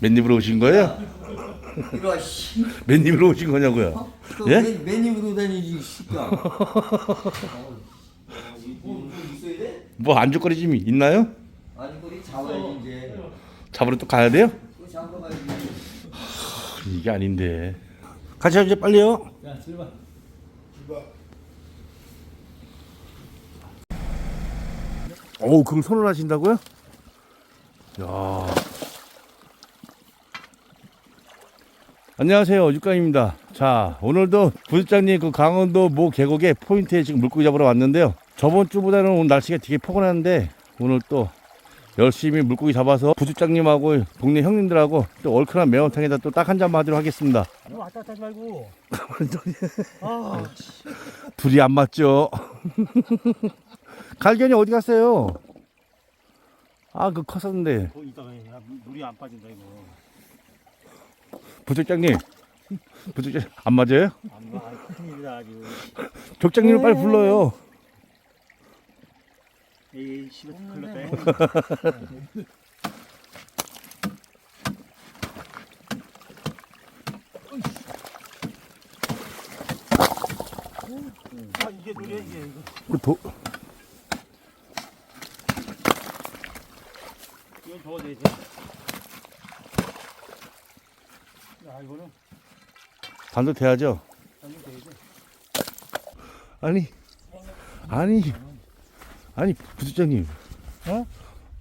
맨 입으로 오신 거예요? 와, 씨. 맨 입으로 오신 거냐고요? 그 예? 맨, 맨 입으로 다니지, 이 새끼야. 뭐, 뭐 있어야 돼? 뭐 안주거리 좀 있나요? 아니, 거기 잡아야지, 이제. 잡으러 또 가야 돼요? 그거 잡아가야지. 이게 아닌데. 같이 이제 빨리요. 야, 출발. 어우, 그럼 손을 하신다고요? 야. 안녕하세요. 육강입니다. 자, 오늘도 부장님 그 강원도 모 계곡에 포인트에 지금 물고기 잡으러 왔는데요. 저번 주보다는 오늘 날씨가 되게 포근한데 오늘 또 열심히 물고기 잡아서 부주장님하고 동네 형님들하고 또 얼큰한 매운탕에다 또 딱 한 잔 마시도록 하겠습니다. 너 왔다 갔다 하지 말고. 아, 둘이 안 맞죠? 갈견이 어디 갔어요? 아, 그 컸었는데. 거기 있다가 야, 물이 안 빠진다 이거. 부족장님. 부족장 안 맞아요? 안 봐. 큰 일이다 아주. 족장님을 빨리 불러요. 에이, 씨발 걸렸다. 아, 이게 노래 이게 이거. 그 도, 이건 줘야 되지. 야, 이거는 반도 돼야죠. 당연히 돼야지. 아니, 아니, 아니 부족장님. 어?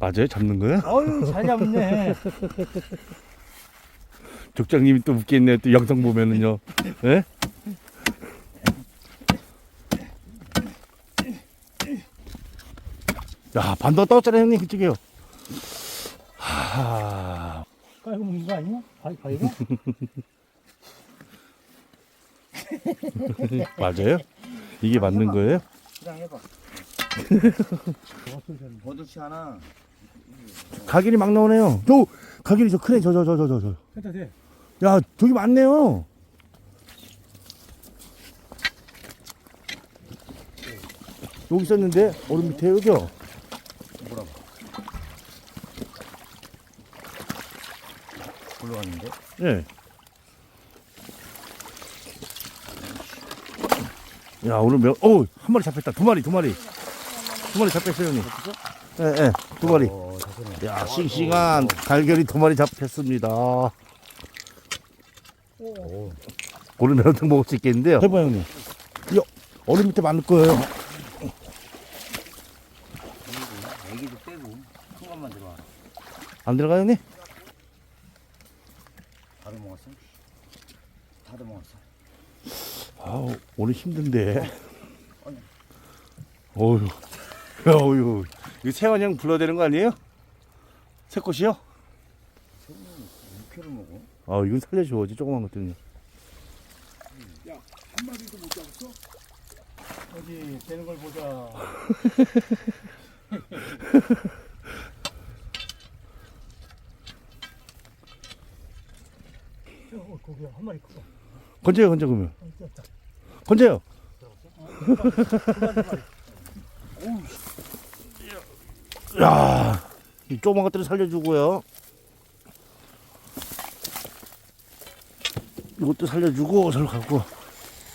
맞아요? 잡는 거야? 어유, 잘 잡네. 족장님이 또 웃겠네. 또 영상 보면은요. 예? 야, 반도 떴잖아 형님 그쪽이요. 하, 깔고 먹는 거 아니야? 바, 바위가? 맞아요? 이게 맞는 거예요? 그냥 해봐. 버들치 하나. 가길이 막 나오네요. 저 가길이 저 크네 저 저 저 저저 저. 됐다, 돼. 야 저기 많네요. 여기 있었는데 얼음 밑에 여기요. 올라갔는데? 예. 야 오늘 몇? 어한 마리 잡혔다. 두 마리 두 마리. 두 마리 잡혔어요 형님. 예 예. 두 마리. 어. 야 싱싱한 달걀이 두 마리 잡혔습니다. 오늘 매운탕 먹을 수 있겠는데요. 해봐 형님. 이 얼음 밑에 많을 거예요. 애기도 빼고, 큰 것만 들어와. 안 들어가 형님? 바로 먹었어? 다도 먹었어. 아 오늘 힘든데. 어휴. 야, 어휴. 이거 세환이 형 불러야 되는 거 아니에요? 새꽃이요? 6kg 먹어. 아 이건 살려줘야지 조그만 것들은요. 어디 되는 걸 보자. 어, 거기 한 마리 크다. 건져요 건져 그러면. 건져요. 야, 이 조그만 것들을 살려주고요. 이것도 살려주고 저로 가고.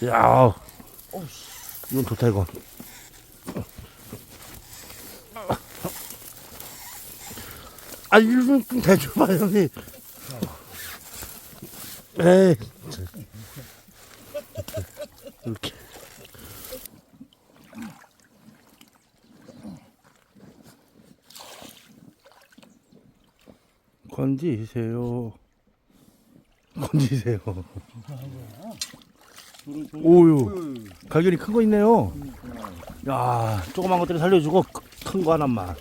야, 이건 좋다 이거. 아, 이거 좀 대줘봐 형님. 에이, 건지세요. 건지세요. 오유. 가격이 큰 거 있네요. 야, 조그만 것들을 살려주고 큰 거 하나만.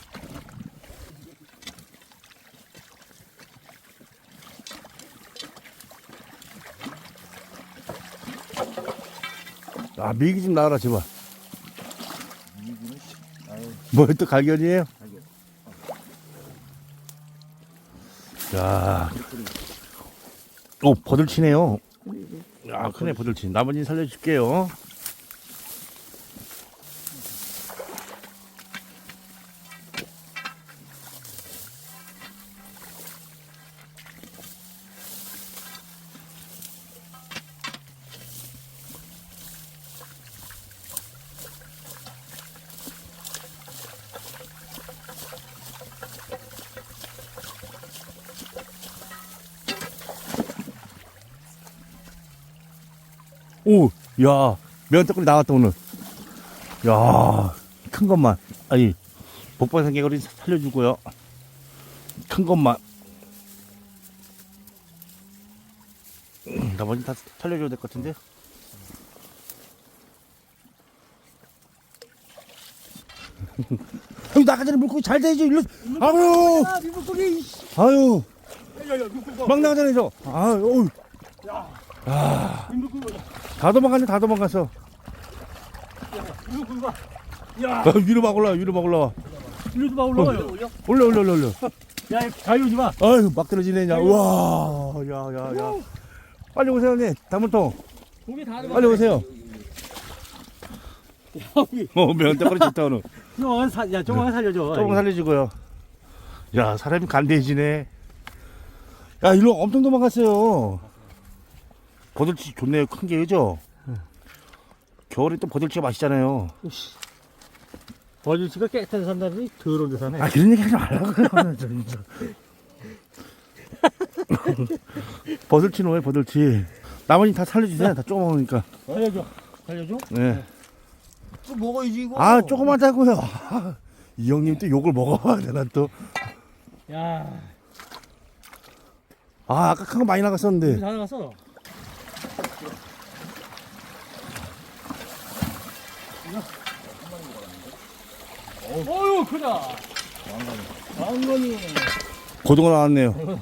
아, 미기 좀 나와라, 제발. 뭐또 갈견이에요? 야, 오 버들치네요. 야, 크네 버들치. 나머지 살려줄게요. 오, 야, 면떡거리 나왔다, 오늘. 야, 큰 것만. 아니, 복번 생개구리 살려주고요. 큰 것만. 음, 나머지 다 살려줘야 될 것 같은데. 형, 나가 전에 물고기 잘 되지, 일로. 아유, 아, 물고기. 아유, 야, 야, 물고기. 막 나가잖아, 저. 아유, 야, 이물 고기. 다 도망갔네, 다 도망갔어. 야, 아, 위로 막 올라와, 위로 막 올라와. 이리도 봐 올라와요. 올려, 올려, 올려, 올려. 야, 자유지 마. 아유, 막 떨어지네, 야. 우와, 야, 야, 야. 빨리 오세요, 형님. 다물통. 고기 다 빨리 오세요. 여기. 어, 면떡거리 좋다, 오늘. 조금만 살, 야, 조금만 살려줘. 조금 살려주고요. 야, 사람이 간대해지네. 야, 일로 엄청 도망갔어요. 버들치 좋네요. 큰 게, 그죠? 겨울에 또 버들치가 맛있잖아요. 버질치가 깨끗한 산다더니 더러운 데 사네. 아, 그런 얘기 하지 말라고요. 진짜. 버들치는 왜 버들치? 나머지 다 살려주세요. 다 조그마하니까. 살려줘. 살려줘? 네. 또 먹어야지 이거. 아, 조그마하다고요. 아, 이 형님 또 욕을 먹어봐야 되나 또. 야, 아, 아까 큰 거 많이 나갔었는데. 다 나갔어. 어유 크다. 왕건이. 고등어 나왔네요.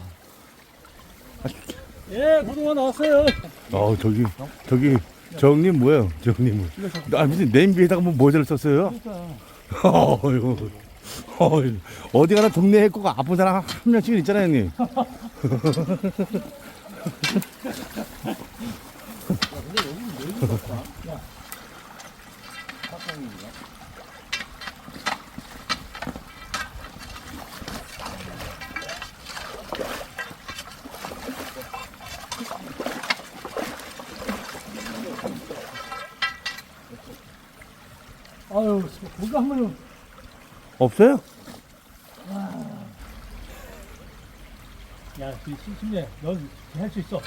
예, 고등어 나왔어요. 어, 저기, 저기, 저 형님 뭐예요? 저 형님은. 아, 무슨 냄비에다가 뭐 모자를 썼어요? 어휴. 어휴. 어디 가나 동네 해코가 아픈 사람 한 명씩은 있잖아요, 형님. 아유, 고기 한 번은 없어요? 야, 이 심심해. 넌할 수 있어.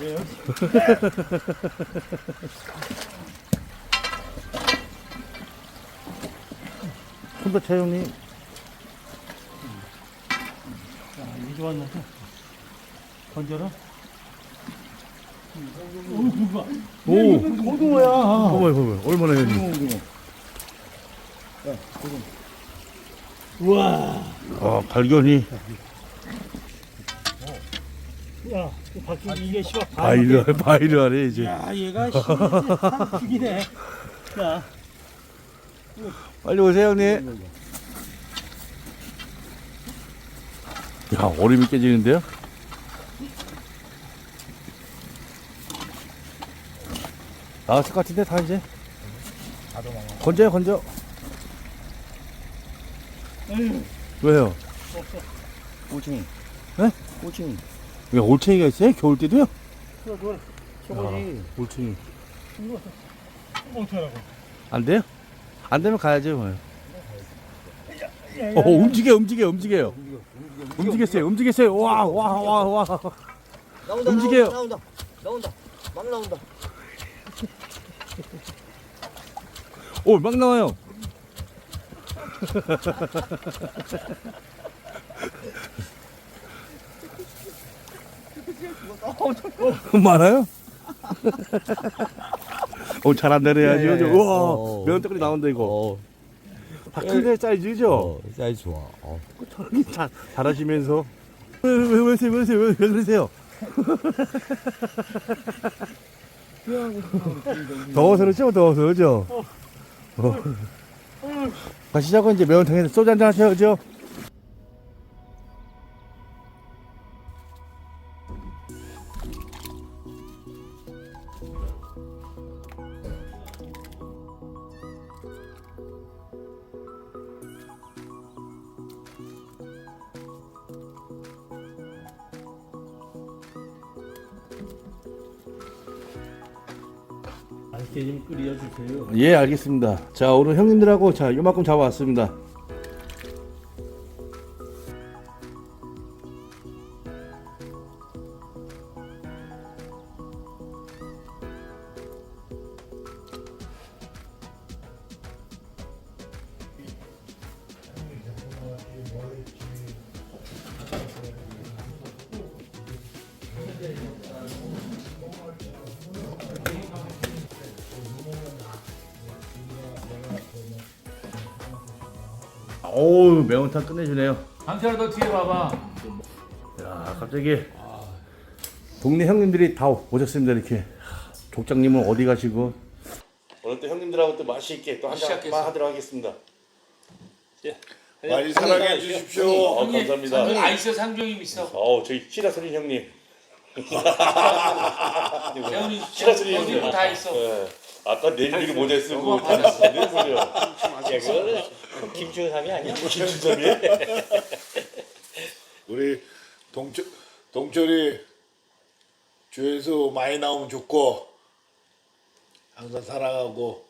예. 손도 차 형님. 자, 이 좋았는데. 던져라. 오, 고기가. 오. 고등어야. 어머, 어머, 얼마나 형님. 우와. 아, 발견이. 야, 이 박기 이게 씨발 바이를, 바이를 하네, 이제. 야, 얘가 씨한 죽이네. 야, 빨리 오세요, 형님. 야, 얼음이 깨지는데요? 나왔을 것 같은데, 다 이제. 건져요, 건져. 에휴, 왜요? 꼬칭이. 네? 꼬칭이. 왜 올챙이가 있어요? 겨울 때도요? 그거 그거 저거지. 올챙이. 멍청하고. 안 돼요? 안 되면 가야죠, 뭐. 어, 움직여, 움직여, 움직여요. 움직였어요, 움직였어요. 와, 와, 와, 와. 나온다. 움직여요. 나온다. 나온다. 막 나온다. 오, 막 나와요. 많아요? 오, 잘안 되네야죠. 네. 우와, 어. 면떡거리 나온다, 이거. 어. 다 큰데 사이즈죠? 어, 사이즈 좋아. 어. 저렇게 잘, 잘하시면서. 왜, 왜, 왜, 왜, 왜, 왜, 왜, 왜 그러세요? 더워서 그렇죠? 더워서, 그죠? 어. 가시자고 이제 매운탕에 소주 한잔 하셔야죠? 맛있게 좀 끓여주세요. 예, 알겠습니다. 자, 오늘 형님들하고 자, 요만큼 잡아왔습니다. 어우 매운탕 끝내주네요. 강태야 너 뒤에 봐봐. 야 갑자기 동네 형님들이 다 오셨습니다 이렇게. 족장님은 어디 가시고? 오늘 또 형님들하고 또 맛있게 또 한잔. 하도록 하겠습니다. 많이 사랑해 주십시오. 어, 감사합니다. 아 있어 상종이 있어. 어 저희 시라소리 형님. 재훈이 시라소리 어디 형님. 다 있어. 예. 아까 내일이 모자 쓰고. 내 소리야. 야, 그거는 김충삼이 아니야? 김준섭이? 우리 동철 동철이 조회수 많이 나오면 좋고 항상 사랑하고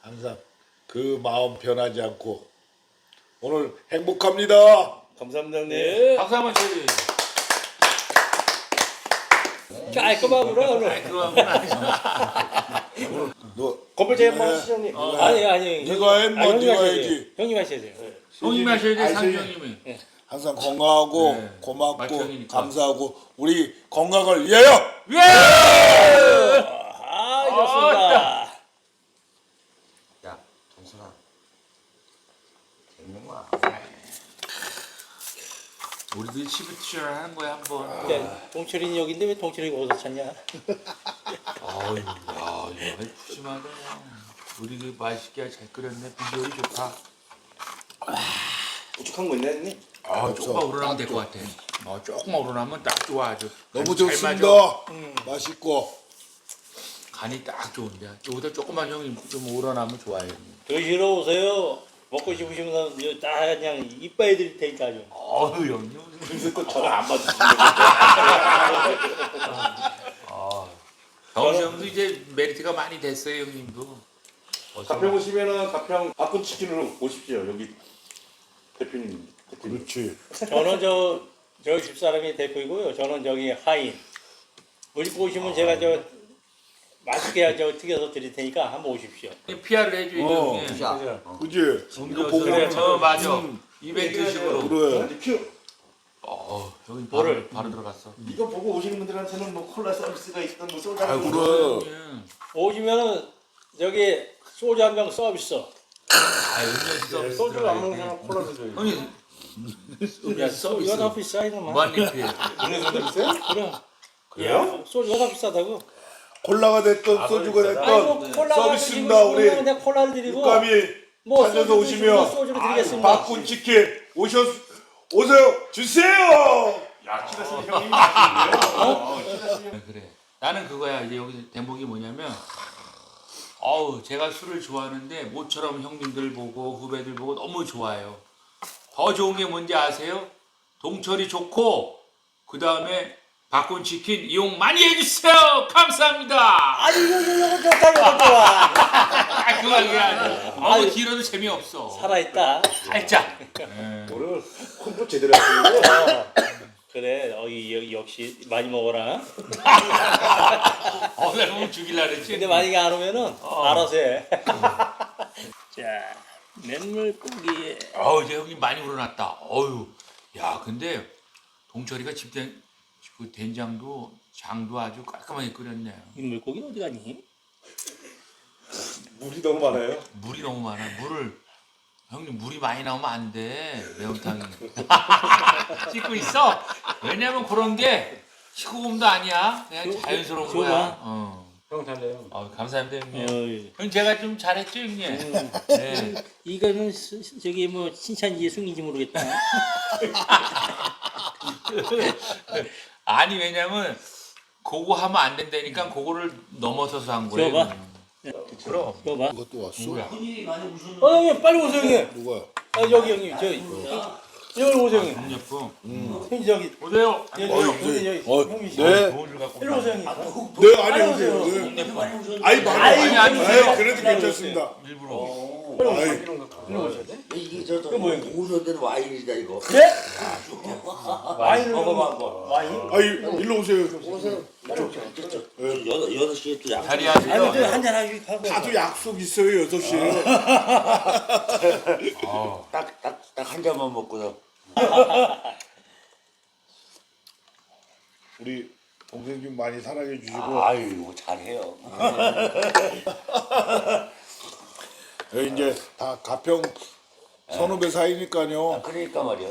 항상 그 마음 변하지 않고 오늘 행복합니다. 감사합니다 형님. 네. 박수 한번 쳐줘. 깔끔하구나 오늘. 너 건배제 한번 하시죠 형님. 아니 아니. 네가 해, 뭐 아, 형님 네가 하셔야 해야지. 형님 하셔야 돼요. 형님 하셔야 돼 아니, 상종님이. 항상 건강하고 네. 고맙고 맞형이니까. 감사하고 우리 건강을 위하여 예! 아 좋습니다. 야, 동순아. 재밌는구나. 우리도 시비티셔 하는 거야 한번. 야, 동철이는 여기인데 왜 동철이가 어디서 찾냐? 아유, 야, 이거 푸짐하다. 우리 그 맛있게 잘 끓였네. 비주얼이 좋다. 우측한 거 있나 형님? 아, 조금만 우러나면 될 것 같아. 어, 조금만 우러나면 딱 좋아 아주. 너무 간이 잘 좋습니다. 맞아. 맛있고 간이 딱 좋은데. 여기다 조금만 형이 좀 우러나면 좋아요. 드시러 오세요. 먹고 싶으시면 이거 다 그냥 이빠이 드릴 테니까 아주. 어휴, 형님. 그래서 또 저를 안 받으시는 경수 형도 이제 메리트가 많이 됐어요, 형님도. 가평 오시면은 가평 바꾼 치킨으로 오십시오 여기 대표님. 대표님. 그렇지. 저는 저, 저 집사람이 대표이고요. 저는 저기 하인. 우리 보시면 제가 저 맛있게 저 튀겨서 드릴 테니까 한번 오십시오. PR을 해줘야죠, 어, 형님. 자, 그지? 음료수. 보고 그래, 저 맞아. 이벤트식으로. 그래. 큐. 어, 여기 바로, 뭐를? 바로 들어갔어. 이거 보고 오시는 분들한테는 뭐 콜라 서비스가 있던 뭐 소주 아, 한 잔. 그래. 오시면은 저기 소주 한 병 서비스. 아, 음료수 서비스 소주를 안 먹는. 사람 콜라 드셔야지. 형님, 야, 음료수 서비스. 소주가 더 비싸 이놈아. 무한리필. 국내에서 드세요? 그럼. 그래요? 소주가 더 비싸다고. 콜라가 됐던 소주가 아이고 됐던 콜라가 서비스입니다 우리 콜라를 드리고 육감이 뭐 찾아서 소주 오시면 드시고 소주를 드리겠습니다. 바꾼 치킨 오셔 오세요 주세요. 야, 형님이 맛있는데요? 네, 그래. 나는 그거야. 이제 여기서 대목이 뭐냐면, 어우, 제가 술을 좋아하는데 모처럼 형님들 보고 후배들 보고 너무 좋아요. 더 좋은 게 뭔지 아세요? 동철이 좋고 그 다음에 박군 치킨 이용 많이 해주세요. 감사합니다. 아니 이거 이거 좋다 이거 좋아. 아, 그게 아니야. 너무 길어도 재미없어. 살아있다. 살짝. 예. 오늘 콤보 제대로 하시는데요? 그래 어 이 여- 역시 많이 먹어라. 어, 내가 너무 죽일라 그랬지. 근데 만약에 안 오면은 알아서 해. 자 맨물고기. 어우, 이제 여기 많이 우러났다. 어유, 야, 근데 동철이가 집된 그 된장도 장도 아주 깔끔하게 끓였네. 이 물고기 어디 가니? 물이 너무 많아요. 물이 너무 많아. 물을 형님 물이 많이 나오면 안 돼. 매운탕이. 찍고 있어. 왜냐면 그런 게 식구금도 아니야. 그냥 자연스러운 좋아. 거야. 어. 형 달래요. 어, 감사합니다 형님. 어이. 형 제가 좀 잘했죠 형님. 네. 이거는 스- 스- 저기 뭐 칭찬인지 승인지 모르겠다. 아니 왜냐면 그거 하면 안 된다니까 그거를 넘어서서 한 거예요. 줘봐. 그럼. 봐. 이것도 왔어. 누구야? 어 형님 빨리 오세요 형님. 누가? 아 여기 형님 저기 여기 오세요 형님. 음료품. 형님 저기 오세요. 여기 어, 여기 여기 어, 형님 네. 돈을 갖고. 일로 오세요 형님. 네 아니. 오세요. 네. 음료품. 아이 많아. 아니, 아니, 아이, 아니, 그래도 괜찮습니다. 일부러. 아이, 이게 저, 저, 이거 뭐야, 오션된 와인이다, 이거. 네? 와인을 와인? 아 이 일로 오세요. 오세요. 여덟, 여덟 시에 또 약. 자리 아니 하세요. 저 한잔 하기 하고. 다들 약속 있어요 여섯 시에. 어. 딱, 딱, 딱 한 잔만 먹고 나. 우리 동생 좀 많이 사랑해 주시고 아유 잘해요. 여기 이제 다 가평 선후배 사이니까요. 그러니까 말이야.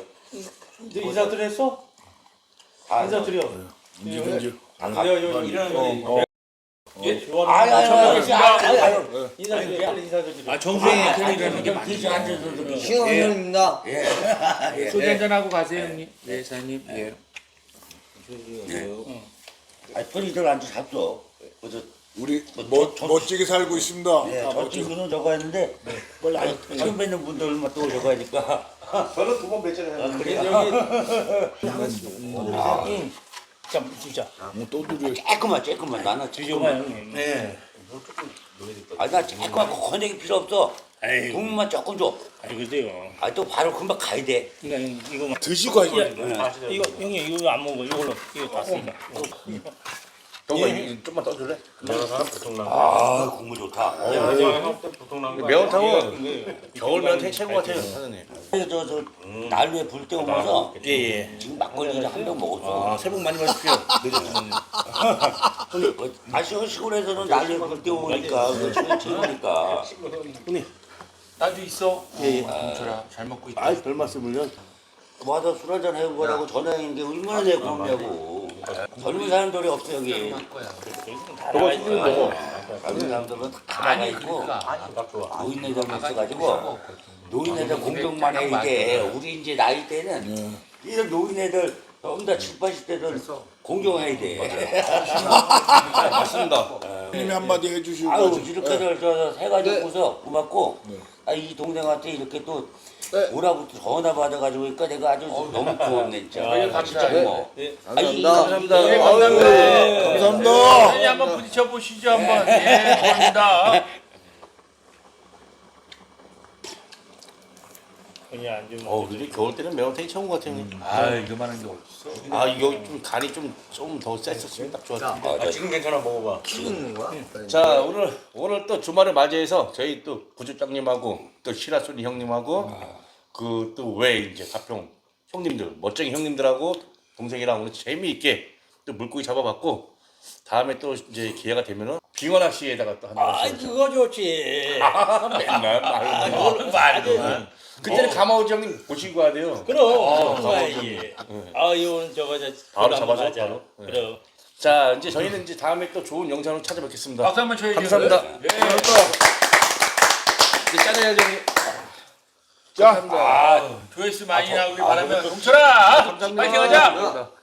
이제 인사들 했어? 아, 인사 드려. 이제 이제 내가 여기 일하는 거. 예, 좋아하는 아유 아유 아유 아유 아유. 인사 드려. 빨리 인사 드려. 아 정수영이 편이라는 게 좀. 시원입니다. 소주 한잔 하고 가세요 형님. 네 사장님. 예. 아 편의들 앉아 잤어. 그래서 우리 뭐, 멋, 저- 멋지게 살고 있습니다. 예, 다저 멋지게. 친구는 저거 했는데 뭘 아니 처음 뵙는 분들만 또 저거 하니까. 저는 두 번 뵀잖아요. 아, 그래 여기 자, 진짜. 뭐또 드려. 조금만 조금만 나는 드셔봐 형님. 네. 아나 조금만 건더기 필요 없어. 국물만 조금 줘. 아니 그래요. 아또 바로 금방 가야 돼. 그러니까 형, 이거만. 드시고 하시 이거 형님 이거 안 먹어. 이걸로 이거 다 쓰니까. 좀만 떠줄래? 아 국물 좋다. 매운탕은 겨울 매운탕이 최고 같아요 사장님 저저 난로에 불때 오면서 지금 막걸리 한병 먹었어. 새해 복 많이 받으십시오 뭐, 다시 시골에서는 난로에 불때 오니까 그 시골 지으니까 나도 있어. 예. 멈춰라. 잘 먹고 있다. 아이 별 말씀을요 와서 술 한잔 해보라고 게 얼마나 내 고맙냐고. 젊은 사람들이 없어 여기. 저거 시키는 먹어 젊은 사람들은 다 나가 있고 노인네들 있어가지고 노인네들 공격만 해 이게 우리 이제 나이 때는 이런 노인네들 전부 다 7, 80대들 공격해야 돼. 맞습니다. 님이 한마디 해주시고 아유 이렇게 저, 저 해가지고서 고맙고 아, 이 동생한테 이렇게 또 오라고 또 전화 받아가지고 그러니까 내가 아주 너무 고맙네 진짜. 진짜 고마워. 아이, 감사합니다 네, 감사합니다. 감사합니다. 사장님 한번 부딪혀 보시죠 한번. 예, 고맙습니다. 그냥 안 주면. 어 근데 겨울 때는 매운탕이 최고 같아요 형님 아 이거만한 게 어딨어. 아 이거 좀 간이 좀 좀 더 셌었으면 딱 좋았을 텐데 아, 저- 지금 괜찮아 먹어봐. 키우는 거야? 자 오늘 오늘 또 주말을 맞이해서 저희 또 부주장님하고 또 시라소니 형님하고 그또외 이제 가평 형님들 멋쟁이 형님들하고 동생이랑 오늘 재미있게 또 물고기 잡아봤고 다음에 또 이제 기회가 되면은 빙어 낚시에다가 또아 한번 그거 좋지. 맨날 말로 말로 그때는 가마우지 형님 모시고 가야 돼요 그럼 가야지. 아 이거는 저거 저 바로 그거 잡아줘, 맞아. 바로. 네. 그럼. 자 이제 저희는 이제 다음에 또 좋은 영상으로 찾아뵙겠습니다 박수 한번 쳐야죠. 감사합니다. 예. 이제 짜내야죠 형님 자, 아, 조회수 많이 나오길 바라면 뭉쳐라. 파이팅 하자. 감사합니다